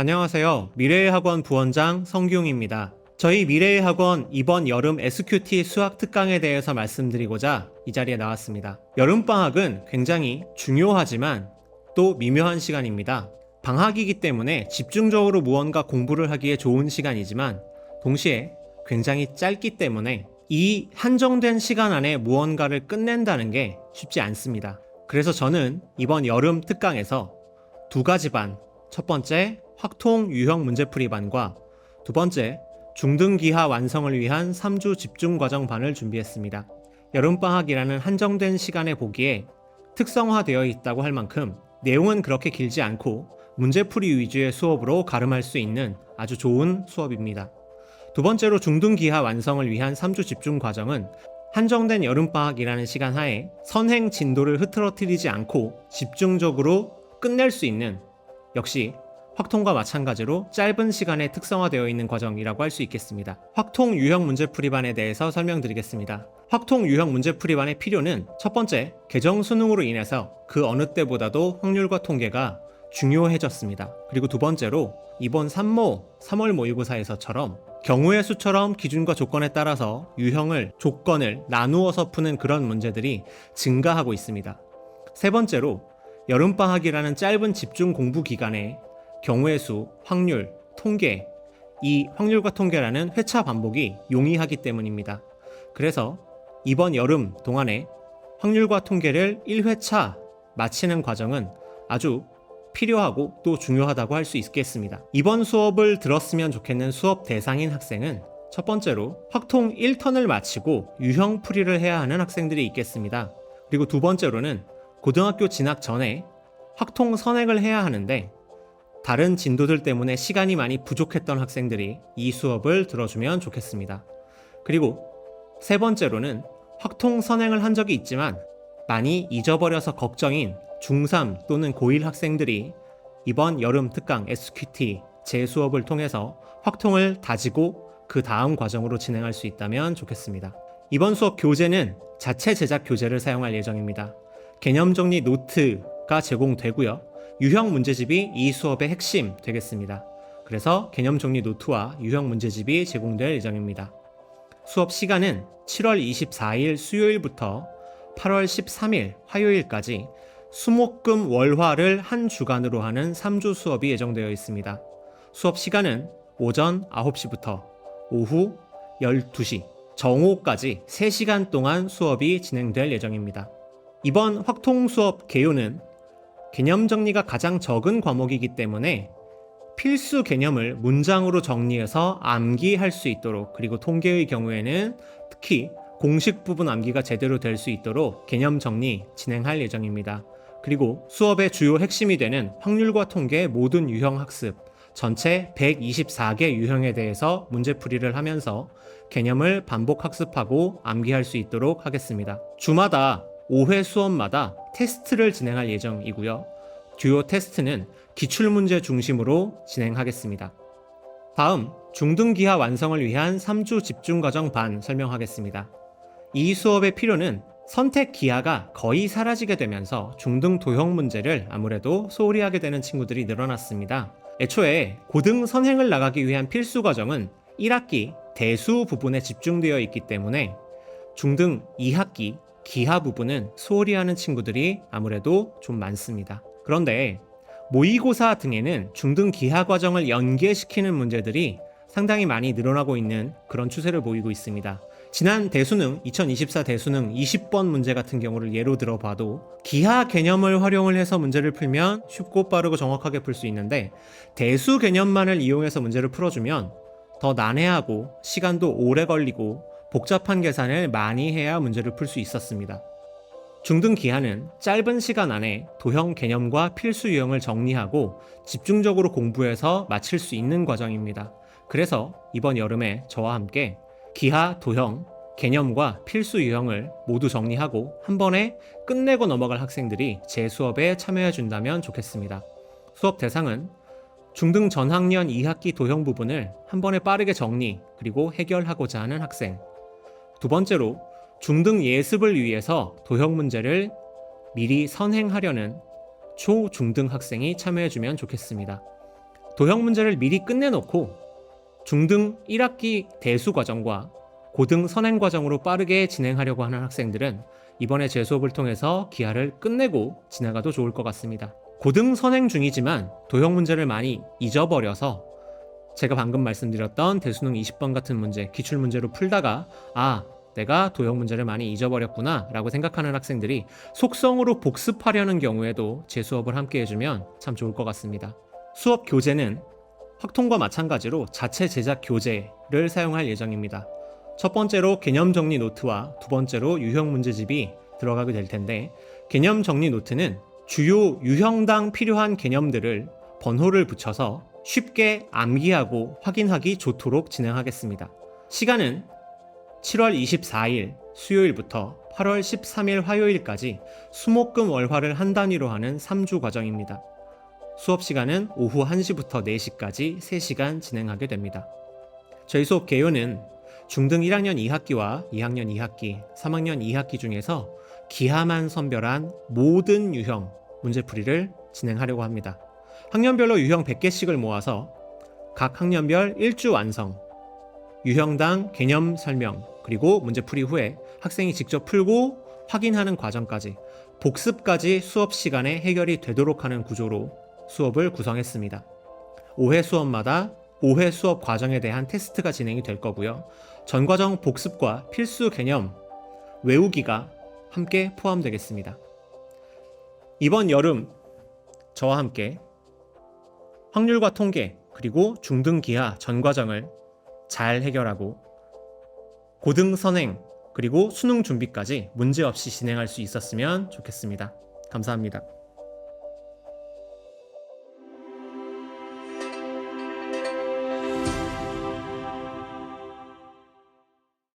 안녕하세요. 미래의 학원 부원장 성규용입니다. 저희 미래의 학원 이번 여름 SQT 수학 특강에 대해서 말씀드리고자 이 자리에 나왔습니다. 여름방학은 굉장히 중요하지만 또 미묘한 시간입니다. 방학이기 때문에 집중적으로 무언가 공부를 하기에 좋은 시간이지만 동시에 굉장히 짧기 때문에 이 한정된 시간 안에 무언가를 끝낸다는 게 쉽지 않습니다. 그래서 저는 이번 여름 특강에서 두 가지 반, 첫 번째 확통 유형 문제풀이 반과 두 번째 중등기하 완성을 위한 3주 집중 과정 반을 준비했습니다. 여름방학이라는 한정된 시간에 보기에 특성화되어 있다고 할 만큼 내용은 그렇게 길지 않고 문제풀이 위주의 수업으로 가름할 수 있는 아주 좋은 수업입니다. 두 번째로 중등기하 완성을 위한 3주 집중 과정은 한정된 여름방학이라는 시간 하에 선행 진도를 흐트러뜨리지 않고 집중적으로 끝낼 수 있는 역시 확통과 마찬가지로 짧은 시간에 특성화되어 있는 과정이라고 할 수 있겠습니다. 확통 유형 문제풀이반에 대해서 설명드리겠습니다. 확통 유형 문제풀이반의 필요는 첫 번째, 개정 수능으로 인해서 그 어느 때보다도 확률과 통계가 중요해졌습니다. 그리고 두 번째로 이번 3모 3월 모의고사에서처럼 경우의 수처럼 기준과 조건에 따라서 유형을 조건을 나누어서 푸는 그런 문제들이 증가하고 있습니다. 세 번째로 여름방학이라는 짧은 집중 공부 기간에 경우의 수, 확률, 통계, 이 확률과 통계라는 회차 반복이 용이하기 때문입니다. 그래서 이번 여름 동안에 확률과 통계를 1회차 마치는 과정은 아주 필요하고 또 중요하다고 할 수 있겠습니다. 이번 수업을 들었으면 좋겠는 수업 대상인 학생은 첫 번째로 확통 1턴을 마치고 유형 풀이를 해야 하는 학생들이 있겠습니다. 그리고 두 번째로는 고등학교 진학 전에 확통 선행을 해야 하는데 다른 진도들 때문에 시간이 많이 부족했던 학생들이 이 수업을 들어주면 좋겠습니다. 그리고 세 번째로는 확통 선행을 한 적이 있지만 많이 잊어버려서 걱정인 중3 또는 고1 학생들이 이번 여름 특강 SQT 제 수업을 통해서 확통을 다지고 그 다음 과정으로 진행할 수 있다면 좋겠습니다. 이번 수업 교재는 자체 제작 교재를 사용할 예정입니다. 개념 정리 노트가 제공되고요. 유형 문제집이 이 수업의 핵심 되겠습니다. 그래서 개념 정리 노트와 유형 문제집이 제공될 예정입니다. 수업 시간은 7월 24일 수요일부터 8월 13일 화요일까지 수목금 월화를 한 주간으로 하는 3주 수업이 예정되어 있습니다. 수업 시간은 오전 9시부터 오후 12시, 정오까지 3시간 동안 수업이 진행될 예정입니다. 이번 확통 수업 개요는 개념 정리가 가장 적은 과목이기 때문에 필수 개념을 문장으로 정리해서 암기할 수 있도록 그리고 통계의 경우에는 특히 공식 부분 암기가 제대로 될 수 있도록 개념 정리 진행할 예정입니다. 그리고 수업의 주요 핵심이 되는 확률과 통계 모든 유형 학습 전체 124개 유형에 대해서 문제풀이를 하면서 개념을 반복 학습하고 암기할 수 있도록 하겠습니다. 주마다 5회 수업마다 테스트를 진행할 예정이고요. 주요 테스트는 기출문제 중심으로 진행하겠습니다. 다음, 중등기하 완성을 위한 3주 집중과정 반 설명하겠습니다. 이 수업의 필요는 선택 기하가 거의 사라지게 되면서 중등 도형 문제를 아무래도 소홀히 하게 되는 친구들이 늘어났습니다. 애초에 고등 선행을 나가기 위한 필수 과정은 1학기 대수 부분에 집중되어 있기 때문에 중등 2학기 기하 부분은 소홀히 하는 친구들이 아무래도 좀 많습니다. 그런데 모의고사 등에는 중등 기하 과정을 연계시키는 문제들이 상당히 많이 늘어나고 있는 그런 추세를 보이고 있습니다. 지난 대수능 2024 대수능 20번 문제 같은 경우를 예로 들어봐도 기하 개념을 활용을 해서 문제를 풀면 쉽고 빠르고 정확하게 풀 수 있는데 대수 개념만을 이용해서 문제를 풀어주면 더 난해하고 시간도 오래 걸리고 복잡한 계산을 많이 해야 문제를 풀 수 있었습니다. 중등 기하는 짧은 시간 안에 도형 개념과 필수 유형을 정리하고 집중적으로 공부해서 마칠 수 있는 과정입니다. 그래서 이번 여름에 저와 함께 기하, 도형, 개념과 필수 유형을 모두 정리하고 한 번에 끝내고 넘어갈 학생들이 제 수업에 참여해 준다면 좋겠습니다. 수업 대상은 중등 전학년 2학기 도형 부분을 한 번에 빠르게 정리 그리고 해결하고자 하는 학생. 두 번째로 중등 예습을 위해서 도형 문제를 미리 선행하려는 초, 중등 학생이 참여해 주면 좋겠습니다. 도형 문제를 미리 끝내놓고 중등 1학기 대수 과정과 고등 선행 과정으로 빠르게 진행하려고 하는 학생들은 이번에 제 수업을 통해서 기하를 끝내고 지나가도 좋을 것 같습니다. 고등 선행 중이지만 도형 문제를 많이 잊어버려서 제가 방금 말씀드렸던 대수능 20번 같은 문제, 기출 문제로 풀다가 아, 내가 도형 문제를 많이 잊어버렸구나 라고 생각하는 학생들이 속성으로 복습하려는 경우에도 제 수업을 함께 해주면 참 좋을 것 같습니다. 수업 교재는 확통과 마찬가지로 자체 제작 교재를 사용할 예정입니다. 첫 번째로 개념 정리 노트와 두 번째로 유형 문제집이 들어가게 될 텐데 개념 정리 노트는 주요 유형당 필요한 개념들을 번호를 붙여서 쉽게 암기하고 확인하기 좋도록 진행하겠습니다. 시간은 7월 24일 수요일부터 8월 13일 화요일까지 수목금 월화를 한 단위로 하는 3주 과정입니다. 수업 시간은 오후 1시부터 4시까지 3시간 진행하게 됩니다. 저희 수업 개요는 중등 1학년 2학기와 2학년 2학기, 3학년 2학기 중에서 기하만 선별한 모든 유형 문제풀이를 진행하려고 합니다. 학년별로 유형 100개씩을 모아서 각 학년별 1주 완성, 유형당 개념 설명, 그리고 문제풀이 후에 학생이 직접 풀고 확인하는 과정까지 복습까지 수업 시간에 해결이 되도록 하는 구조로 수업을 구성했습니다. 5회 수업마다 5회 수업 과정에 대한 테스트가 진행이 될 거고요. 전 과정 복습과 필수 개념 외우기가 함께 포함되겠습니다. 이번 여름 저와 함께 확률과 통계 그리고 중등 기하 전 과정을 잘 해결하고 고등 선행 그리고 수능 준비까지 문제 없이 진행할 수 있었으면 좋겠습니다. 감사합니다.